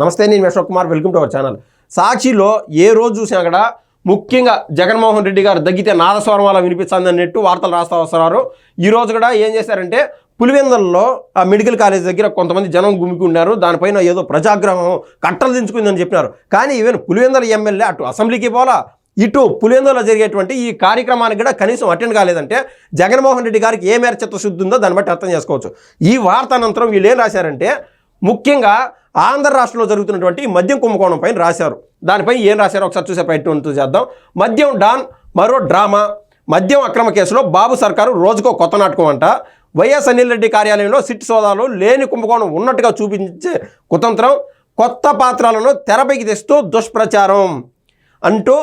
నమస్తే నేను Ashok Kumar. Welcome to our channel. సాక్షిలో ఏ రోజు చూసినా కూడా ముఖ్యంగా జగన్మోహన్ రెడ్డి గారు దగ్గితే నాదస్వరం అలా వినిపిస్తుంది అన్నట్టు వార్తలు రాస్తా వస్తున్నారు. ఈరోజు కూడా ఏం చేశారంటే పులివెందల్లో ఆ మెడికల్ కాలేజ్ దగ్గర కొంతమంది జనం గుమికి ఉన్నారు. దానిపైన ఏదో ప్రజాగ్రహం కట్టలు దించుకుందని చెప్పినారు. కానీ ఈవెన్ పులివెందల ఎమ్మెల్యే అటు అసెంబ్లీకి పోలా ఇటు పులివెందులో జరిగేటువంటి ఈ కార్యక్రమానికి కూడా కనీసం అటెండ్ కాలేదంటే జగన్మోహన్ రెడ్డి గారికి ఏ మేర చిత్తశుద్ధి ఉందో దాన్ని బట్టి అర్థం చేసుకోవచ్చు. ఈ వార్త అనంతరం వీళ్ళు ఏం రాశారంటే ముఖ్యంగా ఆంధ్ర రాష్ట్రంలో జరుగుతున్నటువంటి మద్యం కుంభకోణం పైన రాశారు. దానిపై ఏం రాశారో ఒకసారి చూసే ప్రయత్నం చేద్దాం. మద్యం డాన్ మరో డ్రామా. మద్యం అక్రమ కేసులో బాబు సర్కారు రోజుకో కొత్త నాటకం అంట. వైఎస్ అనిల్ రెడ్డి కార్యాలయంలో సిట్ సోదాలు లేని కుంభకోణం ఉన్నట్టుగా చూపించే కుతంత్రం కొత్త పాత్రలను తెరపైకి తెస్తూ దుష్ప్రచారం అంటూ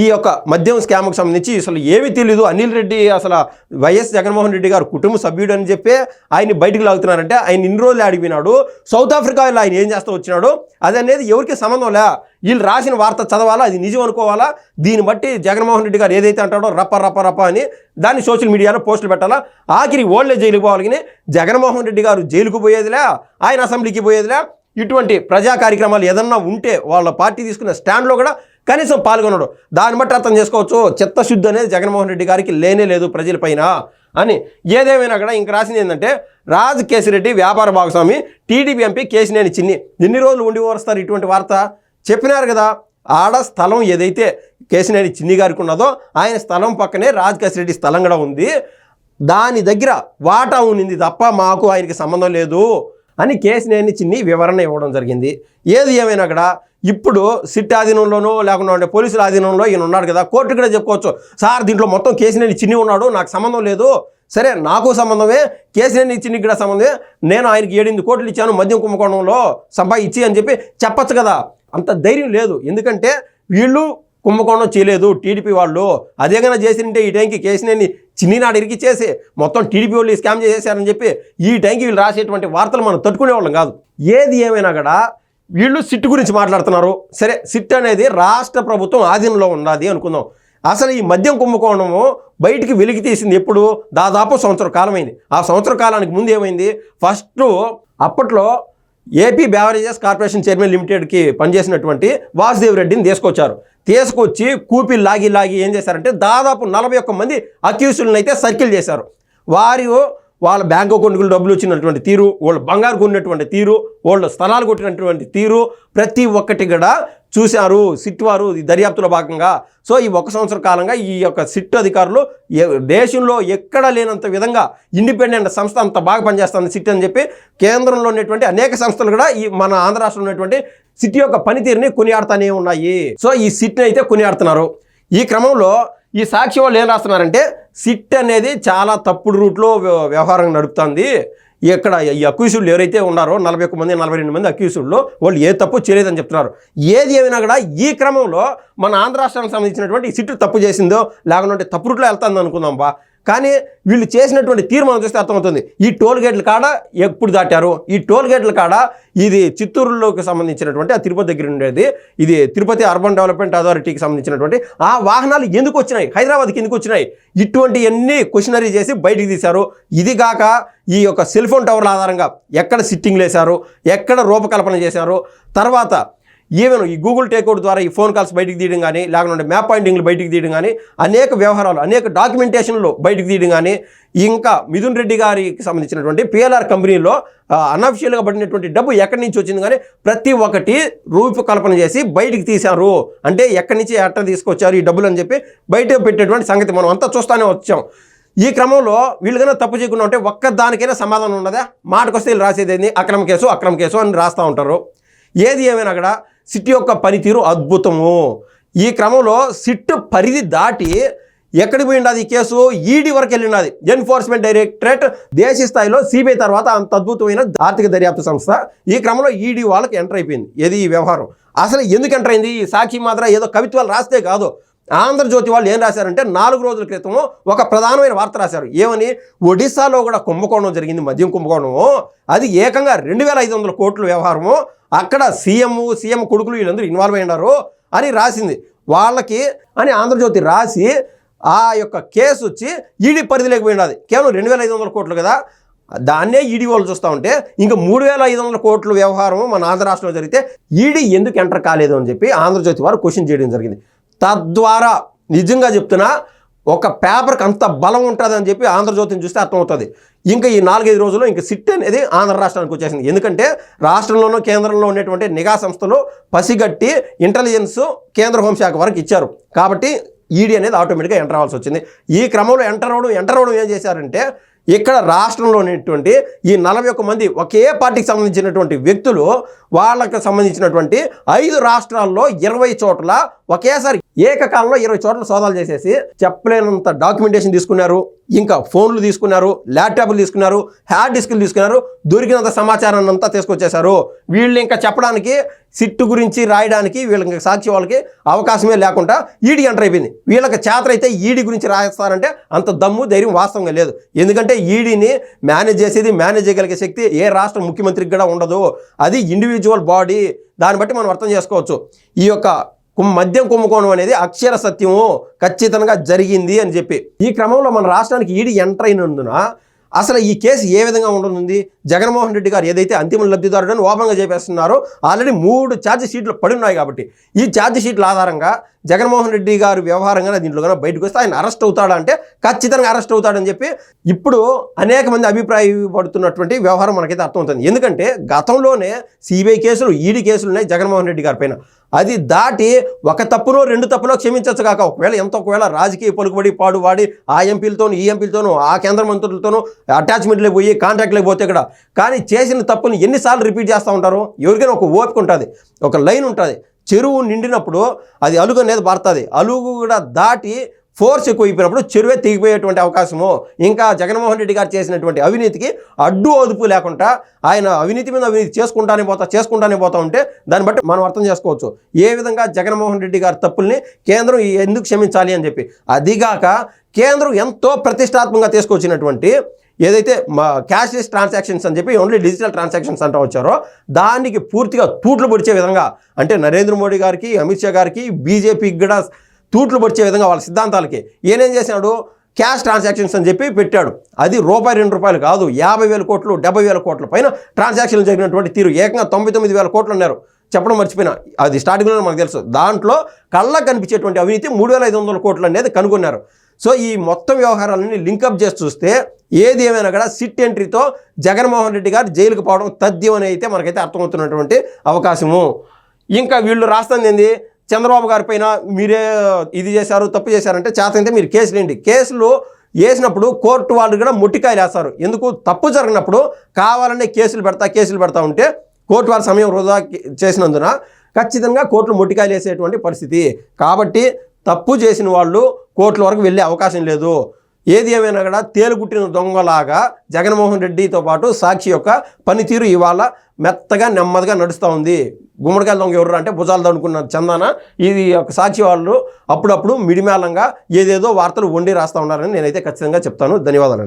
ఈ యొక్క మద్యం స్కామ్కి సంబంధించి అసలు ఏమీ తెలీదు. అనిల్ రెడ్డి అసలు వైఎస్ జగన్మోహన్ రెడ్డి గారు కుటుంబ సభ్యుడు అని చెప్పి ఆయన్ని బయటికి లాగుతున్నారంటే ఆయన ఇన్ని రోజులు ఆడిపోయినాడు. సౌత్ ఆఫ్రికాలో ఆయన ఏం చేస్తూ వచ్చినాడు? అది అనేది ఎవరికి సంబంధం లే. వీళ్ళు రాసిన వార్త చదవాలా? అది నిజం అనుకోవాలా? దీన్ని బట్టి జగన్మోహన్ రెడ్డి గారు ఏదైతే అంటాడో రప్ప రప్ప రప్ప అని దాన్ని సోషల్ మీడియాలో పోస్టులు పెట్టాలా? ఆఖరి ఓల్డే జైలుకి పోవాలని జగన్మోహన్ రెడ్డి గారు జైలుకు పోయేదిలే ఆయన అసెంబ్లీకి పోయేదిలే ఇటువంటి ప్రజా కార్యక్రమాలు ఏదన్నా ఉంటే వాళ్ళ పార్టీ తీసుకున్న స్టాండ్లో కూడా కనీసం పాల్గొనడు. దాన్ని బట్టి అర్థం చేసుకోవచ్చు. చిత్తశుద్ధి అనేది జగన్మోహన్ రెడ్డి గారికి లేనే లేదు ప్రజలపైన అని. ఏదేమైనా కూడా ఇంక రాసింది ఏంటంటే రాజ్ కేసిరెడ్డి వ్యాపార భాగస్వామి టీడీపీ ఎంపీ కేసినేని చిన్ని. ఎన్ని రోజులు ఉండి ఓరుస్తారు ఇటువంటి వార్త? చెప్పినారు కదా. ఆడ స్థలం ఏదైతే కేసినేని చిన్ని గారికి ఉన్నదో ఆయన స్థలం పక్కనే రాజ్ కేసిరెడ్డి స్థలం కూడా ఉంది. దాని దగ్గర వాటా ఉన్నింది తప్ప మాకు ఆయనకి సంబంధం లేదు అని కేసినేని చిన్ని వివరణ ఇవ్వడం జరిగింది. ఏది ఏమైనా కూడా ఇప్పుడు సిట్ ఆధీనంలోనో లేకుండా ఉండే పోలీసుల ఆధీనంలో ఈయన ఉన్నాడు కదా. కోర్టు కూడా చెప్పుకోవచ్చు. సార్ దీంట్లో మొత్తం కేసినేని చిన్ని ఉన్నాడు. నాకు సంబంధం లేదు. సరే నాకు సంబంధమే. కేసినేని చిన్ని కూడా సంబంధమే. నేను ఆయనకి ఏడింది కోట్లు ఇచ్చాను మద్యం కుంభకోణంలో సంపాదించి అని చెప్పి చెప్పచ్చు కదా. అంత ధైర్యం లేదు. ఎందుకంటే వీళ్ళు కుంభకోణం చేయలేదు టీడీపీ వాళ్ళు. అదేగైనా చేసింటే ఈ టైంకి కేసినేని చిన్ని నాడు చేసి మొత్తం టీడీపీ వాళ్ళు స్కామ్ చేసేసారని చెప్పి ఈ టైంకి వీళ్ళు రాసేటువంటి వార్తలు మనం తట్టుకునే వాళ్ళం కాదు. ఏది ఏమైనా కూడా వీళ్ళు సిట్ గురించి మాట్లాడుతున్నారు. సరే సిట్ అనేది రాష్ట్ర ప్రభుత్వం ఆధీనంలో ఉన్నది అనుకుందాం. అసలు ఈ మద్యం కుంభకోణము బయటికి వెలికి తీసింది ఎప్పుడు? దాదాపు సంవత్సర కాలమైంది. ఆ సంవత్సర కాలానికి ముందు ఏమైంది? ఫస్ట్ అప్పట్లో ఏపీ బ్యావరేజెస్ కార్పొరేషన్ చైర్మన్ లిమిటెడ్కి పనిచేసినటువంటి వాసుదేవ్ రెడ్డిని తీసుకొచ్చారు. తీసుకొచ్చి కూపి లాగి లాగి ఏం చేశారంటే దాదాపు నలభై ఒక్క మంది అక్యూసులను అయితే సర్కిల్ చేశారు. వారు వాళ్ళ బ్యాంక్ అకౌంట్కి డబ్బులు వచ్చినటువంటి తీరు వాళ్ళు బంగారు కొన్నటువంటి తీరు వాళ్ళు స్థలాలు కొట్టినటువంటి తీరు ప్రతి ఒక్కటి కూడా చూశారు సిట్ వారు దర్యాప్తులో భాగంగా. సో ఈ ఒక సంవత్సర కాలంగా ఈ యొక్క సిట్ అధికారులు దేశంలో ఎక్కడ లేనంత విధంగా ఇండిపెండెంట్ సంస్థ అంత బాగా పనిచేస్తుంది సిట్ అని చెప్పి కేంద్రంలో ఉన్నటువంటి అనేక సంస్థలు కూడా ఈ మన ఆంధ్ర రాష్ట్రంలో ఉన్నటువంటి సిట్ యొక్క పనితీరుని కొనియాడుతూనే ఉన్నాయి. సో ఈ సిట్ని అయితే కొనియాడుతున్నారు. ఈ క్రమంలో ఈ సాక్షి వాళ్ళు ఏం రాస్తున్నారంటే సిట్ అనేది చాలా తప్పుడు రూట్లో వ్యవహారం నడుపుతుంది. ఇక్కడ ఈ అక్యూసులు ఎవరైతే ఉన్నారో నలభై ఒక్క మంది నలభై రెండు మంది అక్యూసుల్లో వాళ్ళు ఏ తప్పు చేయలేదని చెప్తున్నారు. ఏది ఏమైనా కూడా ఈ క్రమంలో మన ఆంధ్ర రాష్ట్రానికి సంబంధించినటువంటి సిట్టు తప్పు చేసిందో లేకుంటే తప్పు రూట్లో వెళ్తుంది అనుకుందాం బా. కానీ వీళ్ళు చేసినటువంటి తీరు మనం చూస్తే అర్థమవుతుంది. ఈ టోల్ గేట్ల కాడ ఎప్పుడు దాటారు? ఈ టోల్ గేట్ల కాడ ఇది చిత్తూరులోకి సంబంధించినటువంటి ఆ తిరుపతి దగ్గర ఉండేది. ఇది తిరుపతి అర్బన్ డెవలప్మెంట్ అథారిటీకి సంబంధించినటువంటి. ఆ వాహనాలు ఎందుకు వచ్చినాయి? హైదరాబాద్కి ఎందుకు వచ్చినాయి? ఇటువంటివన్నీ క్వశ్చనరీ చేసి బయటికి తీశారు. ఇది కాక ఈ యొక్క సెల్ ఫోన్ టవర్ల ఆధారంగా ఎక్కడ సిట్టింగ్లు వేశారు? ఎక్కడ రూపకల్పన చేశారు? తర్వాత ఈవెన్ ఈ గూగుల్ టేక్అవుట్ ద్వారా ఈ ఫోన్ కాల్స్ బయటికి తీయడం కానీ లేకుంటే మ్యాప్ పాయింటింగ్లు బయటికి తీయడం కానీ అనేక వ్యవహారాలు అనేక డాక్యుమెంటేషన్లు బయటికి తీయడం కానీ ఇంకా మిథున్ రెడ్డి గారికి సంబంధించినటువంటి పిఎల్ఆర్ కంపెనీలో అన్అఫిషియల్గా పడినటువంటి డబ్బు ఎక్కడి నుంచి వచ్చింది కానీ ప్రతి ఒక్కటి రూపకల్పన చేసి బయటికి తీశారు. అంటే ఎక్కడి నుంచి ఎట్ట తీసుకొచ్చారు ఈ డబ్బులు అని చెప్పి బయట పెట్టేటువంటి సంగతి మనం అంతా చూస్తూనే వచ్చాం. ఈ క్రమంలో వీళ్ళకైనా తప్పు చేయకుండా ఉంటే ఒక్క దానికైనా సమాధానం ఉన్నదా? మాటకొస్తే వీళ్ళు రాసేది ఏంది? అక్రమ కేసు అక్రమ కేసు అని రాస్తూ ఉంటారు. ఏది ఏమైనా అక్కడ సిట్ యొక్క పనితీరు అద్భుతము. ఈ క్రమంలో సిట్ పరిధి దాటి ఎక్కడికి పోయిండది ఈ కేసు? ఈడీ వరకు వెళ్ళినది. ఎన్ఫోర్స్మెంట్ డైరెక్టరేట్ దేశ స్థాయిలో సిబిఐ తర్వాత అంత అద్భుతమైన ఆర్థిక దర్యాప్తు సంస్థ. ఈ క్రమంలో ఈడీ వాళ్ళకి ఎంటర్ అయిపోయింది. ఏది ఈ వ్యవహారం? అసలు ఎందుకు ఎంటర్ అయింది? ఈ సాక్షి మాత్రం ఏదో కవిత్వాలు రాస్తే కాదు. ఆంధ్రజ్యోతి వాళ్ళు ఏం రాశారంటే నాలుగు రోజుల క్రితము ఒక ప్రధానమైన వార్త రాశారు. ఏమని? ఒడిశాలో కూడా కుంభకోణం జరిగింది మద్యం కుంభకోణము. అది ఏకంగా రెండు వేల ఐదు వందల కోట్ల వ్యవహారము. అక్కడ సీఎం సీఎం కొడుకులు వీళ్ళందరూ ఇన్వాల్వ్ అయినారు అని రాసింది. వాళ్ళకి అని ఆంధ్రజ్యోతి రాసి ఆ యొక్క కేసు వచ్చి ఈడీ పరిధిలోకి పోయినది కేవలం రెండు వేల ఐదు వందల కోట్లు కదా. దాన్నే ఈడీ వాళ్ళు చూస్తూ ఉంటే ఇంకా మూడు వేల ఐదు వందల కోట్ల వ్యవహారం మన ఆంధ్ర రాష్ట్రంలో జరిగితే ఈడీ ఎందుకు ఎంటర్ కాలేదు అని చెప్పి ఆంధ్రజ్యోతి వారు క్వశ్చన్ చేయడం జరిగింది. తద్వారా నిజంగా చెప్తున్నా ఒక పేపర్కి అంత బలం ఉంటుందని చెప్పి ఆంధ్రజ్యోతిని చూస్తే అర్థమవుతుంది. ఇంకా ఈ నాలుగైదు రోజుల్లో ఇంకా సిట్ అనేది ఆంధ్ర రాష్ట్రానికి వచ్చేసింది. ఎందుకంటే రాష్ట్రంలోనూ కేంద్రంలో ఉన్నటువంటి నిఘా సంస్థలు పసిగట్టి ఇంటెలిజెన్స్ కేంద్ర హోంశాఖ వరకు ఇచ్చారు. కాబట్టి ఈడీ అనేది ఆటోమేటిక్గా ఎంటర్ అవ్వాల్సి వచ్చింది. ఈ క్రమంలో ఎంటర్ అవడం ఎంటర్ అవడం ఏం చేశారంటే ఇక్కడ రాష్ట్రంలో ఉన్నటువంటి ఈ నలభై ఒక్క మంది ఒకే పార్టీకి సంబంధించినటువంటి వ్యక్తులు వాళ్ళకి సంబంధించినటువంటి ఐదు రాష్ట్రాల్లో ఇరవై చోట్ల ఒకేసారి ఏకకాలంలో ఇరవై చోట్ల సోదాలు చేసేసి చెప్పలేనంత డాక్యుమెంటేషన్ తీసుకున్నారు ఇంకా ఫోన్లు తీసుకున్నారు ల్యాప్టాప్లు తీసుకున్నారు హ్యాడ్ డిస్క్లు తీసుకున్నారు దొరికినంత సమాచారాన్ని అంతా తీసుకొచ్చేశారు. వీళ్ళు ఇంకా చెప్పడానికి సిట్టు గురించి రాయడానికి వీళ్ళకి సాక్షి వాళ్ళకి అవకాశమే లేకుండా ఈడీ ఎంటర్ అయిపోయింది. వీళ్ళకి చేత అయితే ఈడీ గురించి రాస్తారంటే అంత దమ్ము ధైర్యం వాస్తవంగా లేదు. ఎందుకంటే ఈడీని మేనేజ్ చేసేది మేనేజ్ చేయగలిగే శక్తి ఏ రాష్ట్ర ముఖ్యమంత్రికి కూడా ఉండదు. అది ఇండివిజువల్ బాడీ దాన్ని బట్టి మనం అర్థం చేసుకోవచ్చు. ఈ యొక్క మద్యం కుంభకోణం అనేది అక్షర సత్యము ఖచ్చితంగా జరిగింది అని చెప్పి. ఈ క్రమంలో మన రాష్ట్రానికి ఈడీ ఎంటర్ అయినందున అసలు ఈ కేసు ఏ విధంగా ఉండనుంది? జగన్మోహన్ రెడ్డి గారు ఏదైతే అంతిమ లబ్ధిదారుడని ఓపెన్గా చేపేస్తున్నారో ఆల్రెడీ మూడు ఛార్జ్ షీట్లు పడి ఉన్నాయి కాబట్టి ఈ ఛార్జ్ షీట్ల ఆధారంగా జగన్మోహన్ రెడ్డి గారు వ్యవహారంగా దీంట్లో కన్నా బయటకు వస్తే ఆయన అరెస్ట్ అవుతాడా అంటే ఖచ్చితంగా అరెస్ట్ అవుతాడని చెప్పి ఇప్పుడు అనేక మంది అభిప్రాయపడుతున్నటువంటి వ్యవహారం మనకైతే అర్థమవుతుంది. ఎందుకంటే గతంలోనే సిబిఐ కేసులు ఈడీ కేసులు ఉన్నాయి జగన్మోహన్ రెడ్డి గారి పైన. అది దాటి ఒక తప్పునో రెండు తప్పులో క్షమించచ్చు కాక ఒకవేళ ఎంత ఒకవేళ రాజకీయ పలుకుబడి పాడువాడి ఆ ఎంపీలతోనూ ఈ ఎంపీలతోనూ ఆ కేంద్ర మంత్రులతోనూ అటాచ్మెంట్లోకి పోయి కాంట్రాక్ట్లోకి పోతే ఇక్కడ. కానీ చేసిన తప్పుని ఎన్నిసార్లు రిపీట్ చేస్తూ ఉంటారు ఎవరికైనా ఒక ఓపిక ఉంటుంది ఒక లైన్ ఉంటుంది. చెరువు నిండినప్పుడు అది అలుగు అనేది పడుతుంది అలుగు కూడా దాటి ఫోర్స్ ఎక్కువ అయిపోయినప్పుడు చెరువే తెగిపోయేటువంటి అవకాశము. ఇంకా జగన్మోహన్ రెడ్డి గారు చేసినటువంటి అవినీతికి అడ్డు అదుపు లేకుండా ఆయన అవినీతి మీద అవినీతి చేసుకుంటానే పోతా చేసుకుంటానే పోతా ఉంటే దాన్ని బట్టి మనం అర్థం చేసుకోవచ్చు. ఏ విధంగా జగన్మోహన్ రెడ్డి గారి తప్పుల్ని కేంద్రం ఎందుకు క్షమించాలి అని చెప్పి. అదిగాక కేంద్రం ఎంతో ప్రతిష్టాత్మకంగా తీసుకొచ్చినటువంటి ఏదైతే మా క్యాష్లెస్ ట్రాన్సాక్షన్స్ అని చెప్పి ఓన్లీ డిజిటల్ ట్రాన్సాక్షన్స్ అంటూ వచ్చారో దానికి పూర్తిగా తూట్లు పొడిచే విధంగా అంటే నరేంద్ర మోడీ గారికి అమిత్ షా గారికి బీజేపీకి కూడా తూట్లు పొడిచే విధంగా వాళ్ళ సిద్ధాంతాలకి ఈయనేం చేశాడు? క్యాష్ ట్రాన్సాక్షన్స్ అని చెప్పి పెట్టాడు. అది రూపాయి రెండు రూపాయలు కాదు యాభై వేల కోట్లు డెబ్బై వేల కోట్ల పైన ట్రాన్సాక్షన్లు జరిగినటువంటి తీరు. ఏకంగా తొంభై తొమ్మిది వేల కోట్లు ఉన్నారు చెప్పడం మర్చిపోయినా. అది స్టార్టింగ్లో మనకు తెలుసు. దాంట్లో కళ్ళకు కనిపించేటువంటి అవినీతి మూడు వేల ఐదు వందల కోట్లు అనేది కనుగొన్నారు. సో ఈ మొత్తం వ్యవహారాలని లింకప్ చేసి చూస్తే ఏది ఏమైనా కూడా సిట్ ఎంట్రీతో జగన్మోహన్ రెడ్డి గారు జైలుకు పోవడం తథ్యం అయితే మనకైతే అర్థమవుతున్నటువంటి అవకాశము. ఇంకా వీళ్ళు రాస్తుంది ఏంది? చంద్రబాబు గారి పైన మీరే ఇది చేశారు తప్పు చేశారంటే చేతంటే మీరు కేసులు ఏంటి కేసులు వేసినప్పుడు కోర్టు వాళ్ళు కూడా ముట్టికాయలు వేస్తారు. ఎందుకు? తప్పు జరిగినప్పుడు కావాలనే కేసులు పెడతా కేసులు పెడతా ఉంటే కోర్టు వారి సమయం వృధా చేసినందున ఖచ్చితంగా కోర్టులు ముట్టికాయలు వేసేటువంటి పరిస్థితి. కాబట్టి తప్పు చేసిన వాళ్ళు కోర్టుల వరకు వెళ్ళే అవకాశం లేదు. ఏది ఏమైనా కూడా తేలుగుట్టిన దొంగలాగా జగన్మోహన్ రెడ్డితో పాటు సాక్షి యొక్క పనితీరు ఇవాళ మెత్తగా నెమ్మదిగా నడుస్తూ ఉంది. గుమ్మడికాయల దొంగ ఎవరు అంటే భుజాలు దనుకున్న చందాన. ఇది యొక్క సాక్షి వాళ్ళు అప్పుడప్పుడు మిడిమేళంగా ఏదేదో వార్తలు వండి రాస్తూ ఉన్నారని నేనైతే ఖచ్చితంగా చెప్తాను. ధన్యవాదాలు